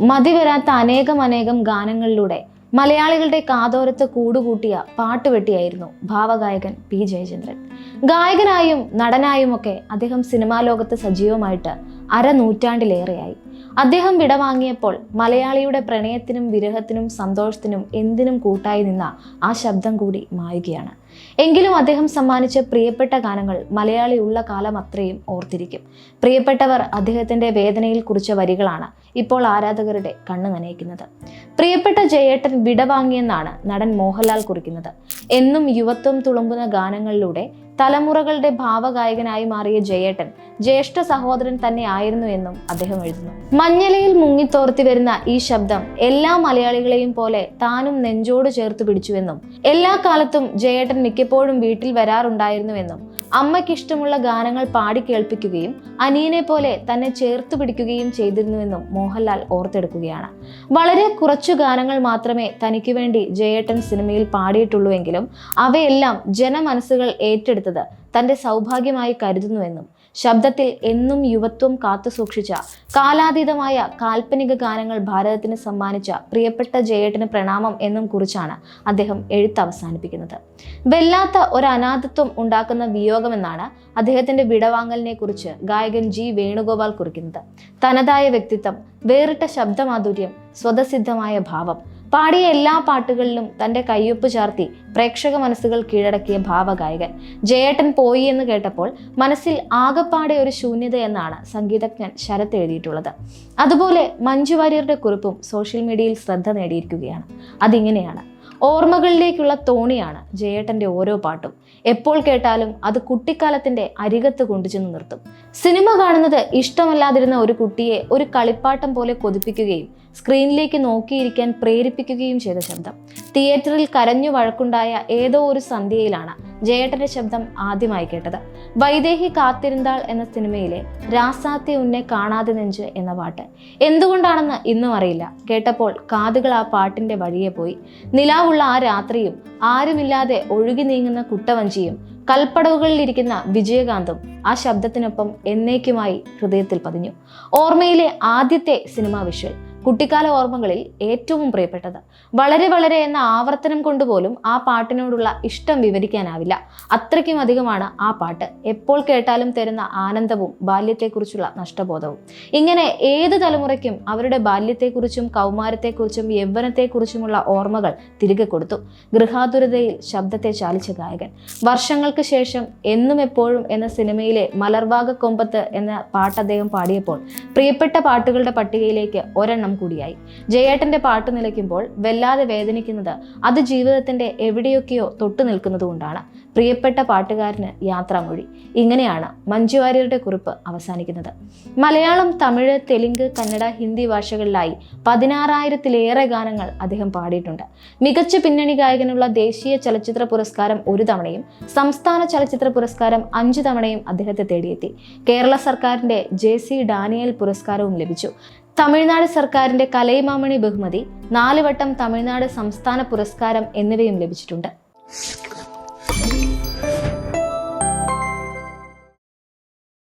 മതിവരാത്ത അനേകം അനേകം ഗാനങ്ങളിലൂടെ മലയാളികളുടെ കാതോരത്ത് കൂടുകൂട്ടിയ പാട്ടുവെട്ടിയായിരുന്നു ഭാവഗായകൻ പി ജയചന്ദ്രൻ. ഗായകനായും നടനായുമൊക്കെ അദ്ദേഹം സിനിമാ ലോകത്ത് സജീവമായിട്ട് അരനൂറ്റാണ്ടിലേറെയായി. അദ്ദേഹം വിടവാങ്ങിയപ്പോൾ മലയാളിയുടെ പ്രണയത്തിനും വിരഹത്തിനും സന്തോഷത്തിനും എന്തിനും കൂട്ടായി നിന്ന ആ ശബ്ദം കൂടി മായുകയാണ്. എങ്കിലും അദ്ദേഹം സമ്മാനിച്ച പ്രിയപ്പെട്ട ഗാനങ്ങൾ മലയാളി ഉള്ള കാലം അത്രയും ഓർത്തിരിക്കും. പ്രിയപ്പെട്ടവർ അദ്ദേഹത്തിന്റെ വേദനയിൽ കുറിച്ച വരികളാണ് ഇപ്പോൾ ആരാധകരുടെ കണ്ണ് നനയിക്കുന്നത്. പ്രിയപ്പെട്ട ജയേട്ടൻ വിടവാങ്ങിയെന്നാണ് നടൻ മോഹൻലാൽ കുറിക്കുന്നത്. എന്നും യുവത്വം തുളുമ്പുന്ന ഗാനങ്ങളിലൂടെ തലമുറകളുടെ ഭാവഗായകനായി മാറിയ ജയേട്ടൻ ജ്യേഷ്ഠ സഹോദരൻ തന്നെ ആയിരുന്നു എന്നും അദ്ദേഹം എഴുതുന്നു. മഞ്ഞലയിൽ മുങ്ങിത്തോർത്തി വരുന്ന ഈ ശബ്ദം എല്ലാ മലയാളികളെയും പോലെ താനും നെഞ്ചോട് ചേർത്ത് പിടിച്ചുവെന്നും എല്ലാ കാലത്തും ജയേട്ടൻ മിക്കപ്പോഴും വീട്ടിൽ വരാറുണ്ടായിരുന്നുവെന്നും അമ്മയ്ക്ക് ഇഷ്ടമുള്ള ഗാനങ്ങൾ പാടി കേൾപ്പിക്കുകയും അനിയനെ പോലെ തന്നെ ചേർത്ത് പിടിക്കുകയും ചെയ്തിരുന്നുവെന്നും മോഹൻലാൽ ഓർത്തെടുക്കുകയാണ്. വളരെ കുറച്ചു ഗാനങ്ങൾ മാത്രമേ തനിക്ക് വേണ്ടി ജയേട്ടൻ സിനിമയിൽ പാടിയിട്ടുള്ളൂവെങ്കിലും അവയെല്ലാം ജനമനസ്സുകൾ ഏറ്റെടുത്തത് തന്റെ സൗഭാഗ്യമായി കരുതുന്നുവെന്നും ശബ്ദത്തിൽ എന്നും യുവത്വം കാത്തുസൂക്ഷിച്ച കാലാതീതമായ കാൽപ്പനിക ഗാനങ്ങൾ ഭാരതത്തിന് സമ്മാനിച്ച പ്രിയപ്പെട്ട ജയേട്ടന് പ്രണാമം എന്നും കുറിച്ചാണ് അദ്ദേഹം എഴുത്ത് അവസാനിപ്പിക്കുന്നത്. വെല്ലാത്ത ഒരു അനാഥത്വം ഉണ്ടാക്കുന്ന വിയോഗമെന്നാണ് അദ്ദേഹത്തിന്റെ വിടവാങ്ങലിനെ കുറിച്ച് ഗായകൻ ജി വേണുഗോപാൽ കുറിക്കുന്നത്. തനതായ വ്യക്തിത്വം വേറിട്ട ശബ്ദമാധുര്യം സ്വതസിദ്ധമായ ഭാവം പാടിയ എല്ലാ പാട്ടുകളിലും തന്റെ കയ്യൊപ്പ് ചാർത്തി പ്രേക്ഷക മനസ്സുകൾ കീഴടക്കിയ ഭാവഗായകൻ. ജയേട്ടൻ പോയി എന്ന് കേട്ടപ്പോൾ മനസ്സിൽ ആകപ്പാടെ ഒരു ശൂന്യത എന്നാണ് സംഗീതജ്ഞൻ ശരത് എഴുതിയിട്ടുള്ളത്. അതുപോലെ മഞ്ജു വാര്യരുടെ കുറിപ്പും സോഷ്യൽ മീഡിയയിൽ ശ്രദ്ധ നേടിയിരിക്കുകയാണ്. അതിങ്ങനെയാണ്. ഓർമ്മകളിലേക്കുള്ള തോണിയാണ് ജയേട്ടന്റെ ഓരോ പാട്ടും. എപ്പോൾ കേട്ടാലും അത് കുട്ടിക്കാലത്തിന്റെ അരികത്ത് കൊണ്ടുചെന്ന് നിർത്തും. സിനിമ കാണുന്നത് ഇഷ്ടമല്ലാതിരുന്ന ഒരു കുട്ടിയെ ഒരു കളിപ്പാട്ടം പോലെ കൊതിപ്പിക്കുകയും സ്ക്രീനിലേക്ക് നോക്കിയിരിക്കാൻ പ്രേരിപ്പിക്കുകയും ചെയ്ത ശബ്ദം. തിയേറ്ററിൽ കരഞ്ഞു വഴക്കുണ്ടായ ഏതോ ഒരു സന്ധ്യയിലാണ് ജയേട്ടന്റെ ശബ്ദം ആദ്യമായി കേട്ടത്. വൈദേഹി കാത്തിരുന്നാൾ എന്ന സിനിമയിലെ രാസാത്തി ഉന്നെ കാണാതെ നെഞ്ച് എന്ന പാട്ട്. എന്തുകൊണ്ടാണെന്ന് ഇന്നും അറിയില്ല. കേട്ടപ്പോൾ കാതുകൾ ആ പാട്ടിന്റെ വഴിയെ പോയി. നിലാവുള്ള ആ രാത്രിയും ആരുമില്ലാതെ ഒഴുകി നീങ്ങുന്ന കുട്ടവഞ്ചിയും കൽപ്പടവുകളിലിരിക്കുന്ന വിജയകാന്തും ആ ശബ്ദത്തിനൊപ്പം എന്നേക്കുമായി ഹൃദയത്തിൽ പതിഞ്ഞു. ഓർമ്മയിലെ ആദ്യത്തെ സിനിമാ വിഷ്വൽ. കുട്ടിക്കാല ഓർമ്മകളിൽ ഏറ്റവും പ്രിയപ്പെട്ടത്. വളരെ വളരെ എന്ന ആവർത്തനം കൊണ്ടുപോലും ആ പാട്ടിനോടുള്ള ഇഷ്ടം വിവരിക്കാനാവില്ല. അത്രയ്ക്കും അധികമാണ് ആ പാട്ട്. എപ്പോൾ കേട്ടാലും തരുന്ന ആനന്ദവും ബാല്യത്തെക്കുറിച്ചുള്ള നഷ്ടബോധവും. ഇങ്ങനെ ഏത് തലമുറയ്ക്കും അവരുടെ ബാല്യത്തെക്കുറിച്ചും കൗമാരത്തെക്കുറിച്ചും യൗവനത്തെക്കുറിച്ചുമുള്ള ഓർമ്മകൾ തിരികെ കൊടുത്തു. ഗൃഹാതുരതയിൽ ശബ്ദത്തെ ചാലിച്ച ഗായകൻ. വർഷങ്ങൾക്ക് ശേഷം എന്നും എപ്പോഴും എന്ന സിനിമയിലെ മലർവാഗ കൊമ്പത്ത് എന്ന പാട്ട് അദ്ദേഹം പാടിയപ്പോൾ പ്രിയപ്പെട്ട പാട്ടുകളുടെ പട്ടികയിലേക്ക് ഒരെണ്ണം കൂടിയായി. ജയേട്ടന്റെ പാട്ട് നിലയ്ക്കുമ്പോൾ വല്ലാതെ വേദനിക്കുന്നത് അത് ജീവിതത്തിന്റെ എവിടെയൊക്കെയോ തൊട്ടു നിൽക്കുന്നതുകൊണ്ടാണ് പ്രിയപ്പെട്ട പാട്ടുകാരന് യാത്രാമൊഴി. ഇങ്ങനെയാണ് മഞ്ജു വാര്യരുടെ കുറിപ്പ് അവസാനിക്കുന്നത്. മലയാളം തമിഴ് തെലുങ്ക് കന്നഡ ഹിന്ദി ഭാഷകളിലായി പതിനാറായിരത്തിലേറെ ഗാനങ്ങൾ അദ്ദേഹം പാടിയിട്ടുണ്ട്. മികച്ച പിന്നണി ഗായകനുള്ള ദേശീയ ചലച്ചിത്ര പുരസ്കാരം ഒരു തവണയും സംസ്ഥാന ചലച്ചിത്ര പുരസ്കാരം അഞ്ചു തവണയും അദ്ദേഹത്തെ തേടിയെത്തി. കേരള സർക്കാരിന്റെ ജെ സി ഡാനിയൽ പുരസ്കാരവും ലഭിച്ചു. തമിഴ്നാട് സർക്കാരിന്റെ കലൈമാമണി ബഹുമതി നാലുവട്ടം തമിഴ്നാട് സംസ്ഥാന പുരസ്കാരം എന്നിവയും ലഭിച്ചിട്ടുണ്ട്.